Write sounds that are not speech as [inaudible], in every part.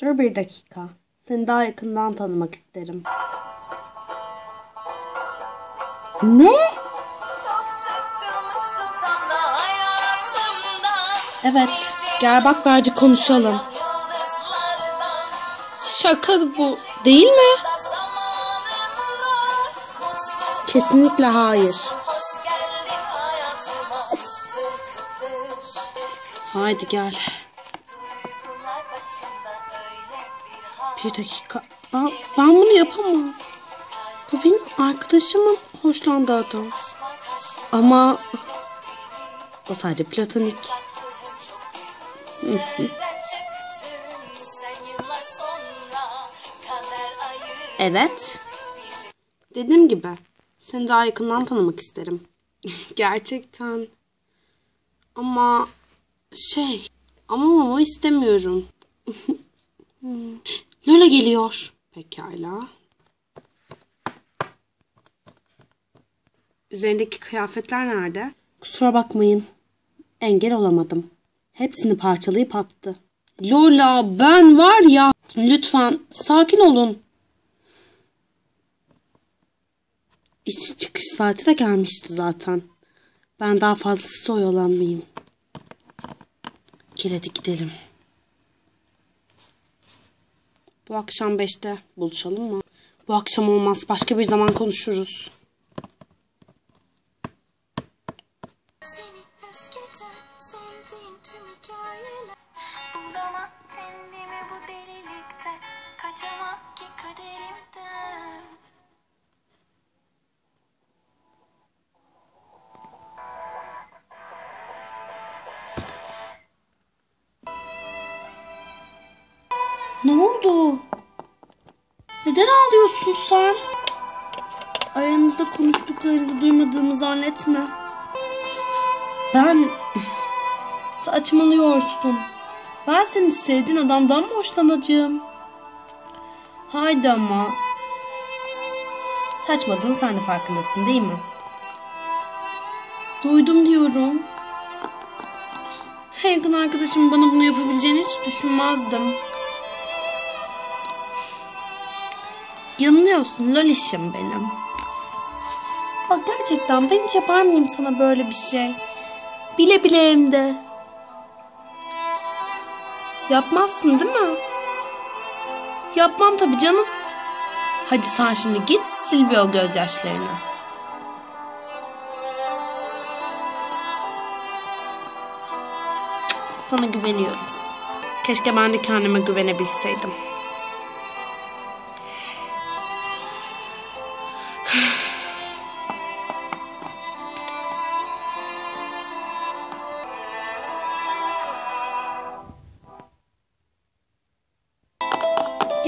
Dur bir dakika. Seni daha yakından tanımak isterim. Ne? Evet. Gel bak birazcık konuşalım. Şaka bu. Değil mi? Kesinlikle hayır. Haydi gel. Bir dakika. Ben, ben bunu yapamam. Bu benim arkadaşımın hoşlandığı adam. Ama o sadece platonik. Evet. Dediğim gibi seni daha yakından tanımak isterim. [laughs] Gerçekten. Ama şey ama ama istemiyorum. [laughs] Lola geliyor. Pekala. Üzerindeki kıyafetler nerede? Kusura bakmayın. Engel olamadım. Hepsini parçalayıp attı. Lola ben var ya. Lütfen sakin olun. İş çıkış saati de gelmişti zaten. Ben daha fazlası oyalanmayayım. Hadi gidelim. Bu akşam beşte buluşalım mı? Bu akşam olmaz. Başka bir zaman konuşuruz. Ne oldu? Neden ağlıyorsun sen? Aranızda konuştuklarınızı duymadığımı zannetme. Ben... Saçmalıyorsun. Ben seni sevdiğin adamdan mı hoşlanacağım? Haydi ama. Saçmadığın sen de farkındasın değil mi? Duydum diyorum. En yakın arkadaşım bana bunu yapabileceğini hiç düşünmezdim. Yanılıyorsun lolişim benim. Bak gerçekten ben hiç yapar mıyım sana böyle bir şey? Bile bile hem de. Yapmazsın değil mi? Yapmam tabii canım. Hadi sen şimdi git sil bir o gözyaşlarını. Sana güveniyorum. Keşke ben de kendime güvenebilseydim.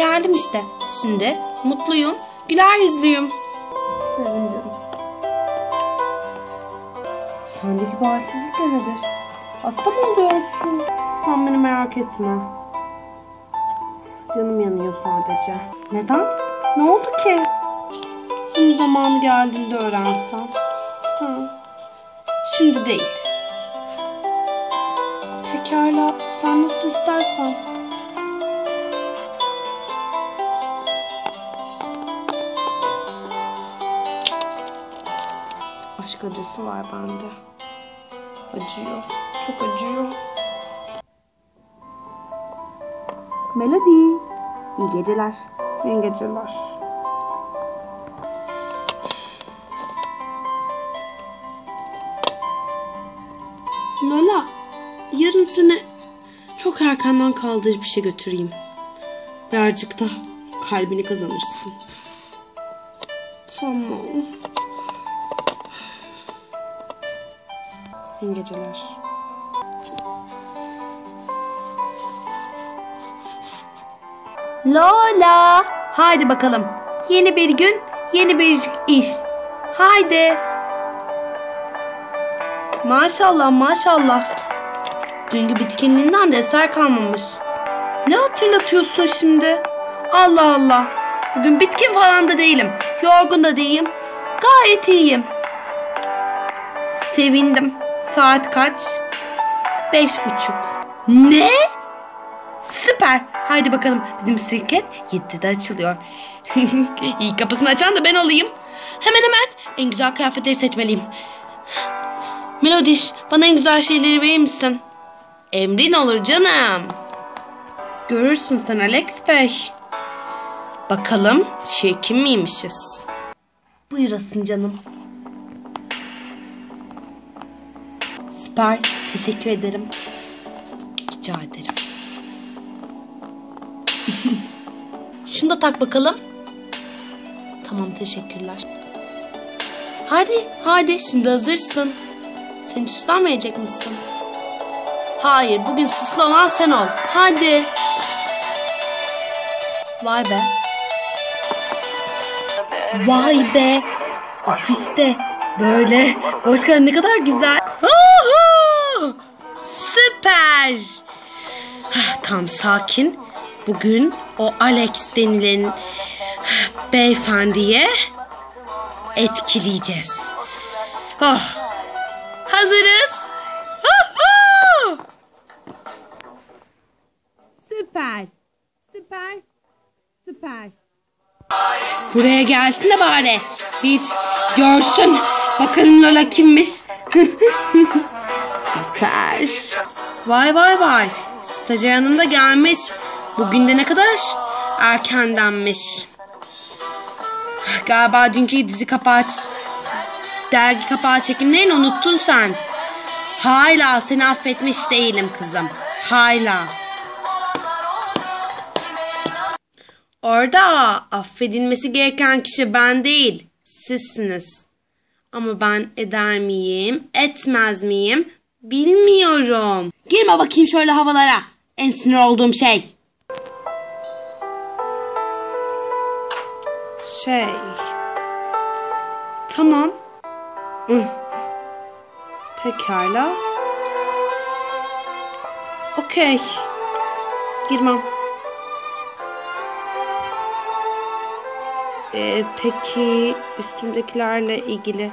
Geldim işte. Şimdi mutluyum. Güler yüzlüyüm. Sevindim. Sendeki bağırsızlık nedir? Hasta mı oluyorsun? Sen beni merak etme. Canım yanıyor sadece. Neden? Ne oldu ki? Bunun zamanı geldiğinde öğrensem. Ha. Şimdi değil. Pekala sen nasıl istersen. Aşk acısı var bende. Acıyor. Çok acıyor. Melody. İyi geceler. İyi geceler. Lola, yarın seni çok erkenden kaldırıp işe götüreyim. Birazcık da kalbini kazanırsın. Tamam. İyi geceler. Lola. Haydi bakalım. Yeni bir gün, yeni bir iş. Haydi. Maşallah maşallah. Dünkü bitkinliğinden de eser kalmamış. Ne hatırlatıyorsun şimdi? Allah Allah. Bugün bitkin falan da değilim. Yorgun da değilim. Gayet iyiyim. Sevindim. Saat kaç? Beş buçuk. Ne? Süper. Haydi bakalım bizim şirket 7'de açılıyor. [laughs] İlk kapısını açan da ben olayım. Hemen hemen en güzel kıyafetleri seçmeliyim. Melodiş bana en güzel şeyleri verir misin? Emrin olur canım. Görürsün sen Alex Bey. Bakalım çirkin miymişiz? Buyurasın canım. Süper. Teşekkür ederim. Rica ederim. [laughs] Şunu da tak bakalım. Tamam teşekkürler. Hadi hadi şimdi hazırsın. Sen hiç süslenmeyecek misin? Hayır bugün süslü olan sen ol. Hadi. Vay be. Vay be. Ofiste böyle. Başkan ne kadar güzel. Uhu! Süper. Ah, Tam sakin. Bugün o Alex denilen beyefendiye etkileyeceğiz. Oh. Hazırız. Uhu! Süper. Süper. Süper. Buraya gelsin de bari. Bir görsün. Bakalım Lola kimmiş. [laughs] Süper. Vay vay vay. Stajyer hanım da gelmiş. Bugün de ne kadar erkendenmiş. Galiba dünkü dizi kapağı, dergi kapağı çekimlerini unuttun sen. Hala seni affetmiş değilim kızım. Hala. Orada affedilmesi gereken kişi ben değil, sizsiniz. Ama ben eder miyim, etmez miyim bilmiyorum. Girme bakayım şöyle havalara. En sinir olduğum şey. Şey. Tamam. Pekala. Okey. Girmem. Ee, peki üstümdekilerle ilgili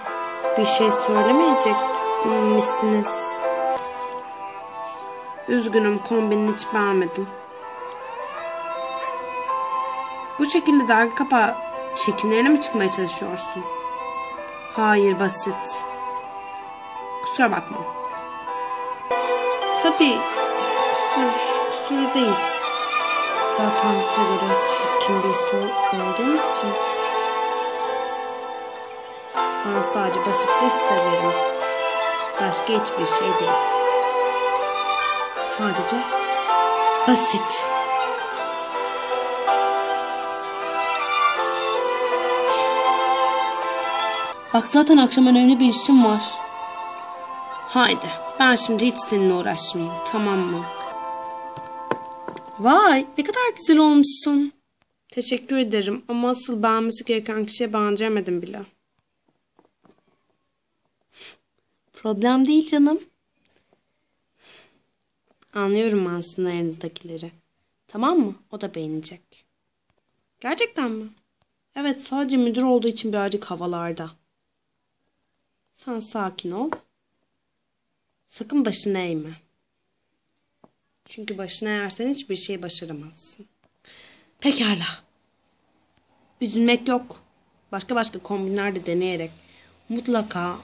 bir şey söylemeyecek misiniz? Üzgünüm kombini hiç beğenmedim. Bu şekilde dergi kapağı çekimlerine mi çıkmaya çalışıyorsun? Hayır basit. Kusura bakma. Tabii kusur, kusur değil. Zaten size göre çirkin bir soy olduğum için. Ben sadece basit bir stajyerim. Başka hiçbir şey değil. Sadece basit. Bak zaten akşam önemli bir işim var. Haydi ben şimdi hiç seninle uğraşmayayım tamam mı? Vay ne kadar güzel olmuşsun. Teşekkür ederim ama asıl beğenmesi gereken kişiye benzemedim bile. Problem değil canım. Anlıyorum ben sizin aranızdakileri. Tamam mı? O da beğenecek. Gerçekten mi? Evet sadece müdür olduğu için birazcık havalarda. Sen sakin ol. Sakın başını eğme. Çünkü başına eğersen hiçbir şey başaramazsın. Pekala. Üzülmek yok. Başka başka kombinler de deneyerek mutlaka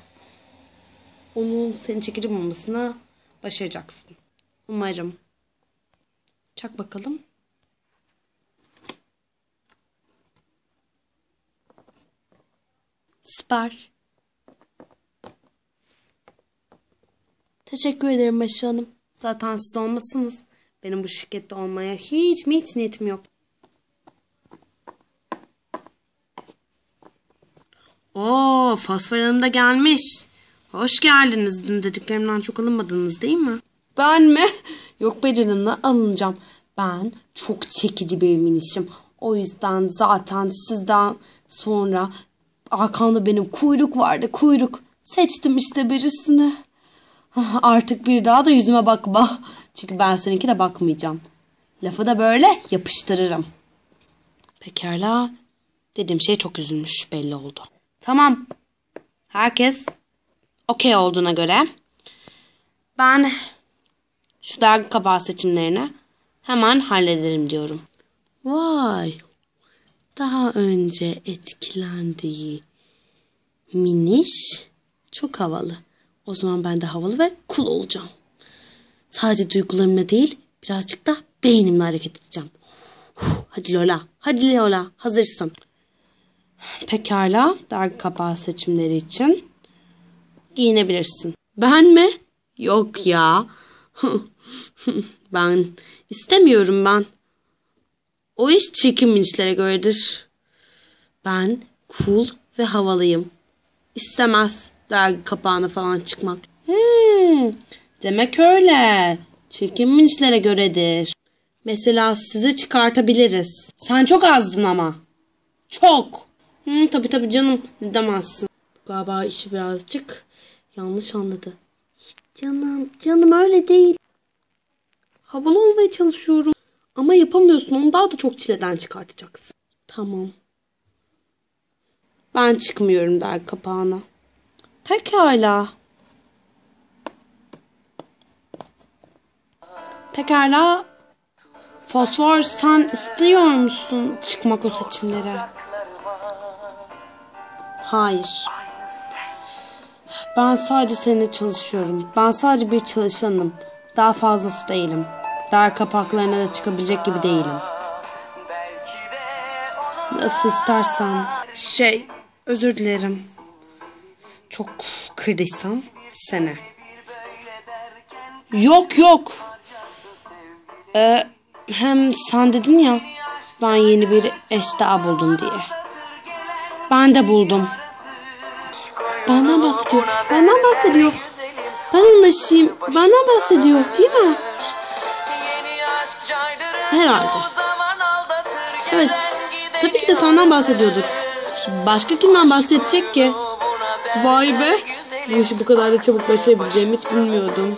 onun seni çekici bulmasına başaracaksın. Umarım. Çak bakalım. Süper. Teşekkür ederim Başa Hanım. Zaten siz olmasınız. Benim bu şirkette olmaya hiç mi hiç niyetim yok. Oo, Fosfor Hanım da gelmiş. Hoş geldiniz. Dün dediklerimden çok alınmadınız değil mi? Ben mi? [laughs] Yok be canımla alınacağım. Ben çok çekici bir minişim. O yüzden zaten sizden sonra arkamda benim kuyruk vardı kuyruk. Seçtim işte birisini. Artık bir daha da yüzüme bakma. [laughs] Çünkü ben seninkine bakmayacağım. Lafı da böyle yapıştırırım. Pekala. Dediğim şey çok üzülmüş belli oldu. Tamam. Herkes okey olduğuna göre ben şu dergi kapağı seçimlerine Hemen hallederim diyorum. Vay. Daha önce etkilendiği miniş çok havalı. O zaman ben de havalı ve cool olacağım. Sadece duygularımla değil birazcık da beynimle hareket edeceğim. Hadi Lola. Hadi Lola. Hazırsın. Pekala. Dergi kapağı seçimleri için giyinebilirsin. Ben mi? Yok ya. [laughs] ben istemiyorum ben. O iş çirkin minişlere göredir. Ben cool ve havalıyım. İstemez dergi kapağına falan çıkmak. Hmm, demek öyle. Çirkin minişlere göredir. Mesela sizi çıkartabiliriz. Sen çok azdın ama. Çok. Hı, tabii tabii canım. Ne demezsin. Galiba işi birazcık yanlış anladı. Canım, canım öyle değil. Havalı olmaya çalışıyorum. Ama yapamıyorsun. Onu daha da çok çileden çıkartacaksın. Tamam. Ben çıkmıyorum der kapağına. Pekala. Pekala. Fosfor sen istiyor musun çıkmak o seçimlere? Hayır. Ben sadece seninle çalışıyorum. Ben sadece bir çalışanım. Daha fazlası değilim. Dar kapaklarına da çıkabilecek gibi değilim. Nasıl istersen. Şey, özür dilerim. Çok kırdıysam sene. Yok yok. Ee, hem sen dedin ya ben yeni bir eş daha buldum diye. Ben de buldum. Benden bahsediyor. Benden bahsediyor. Ben eşiyim. Benden bahsediyor değil mi? Herhalde. Evet. Tabii ki de senden bahsediyordur. Başka kimden bahsedecek ki? Vay be. Bu işi bu kadar da çabuk başarabileceğimi hiç bilmiyordum.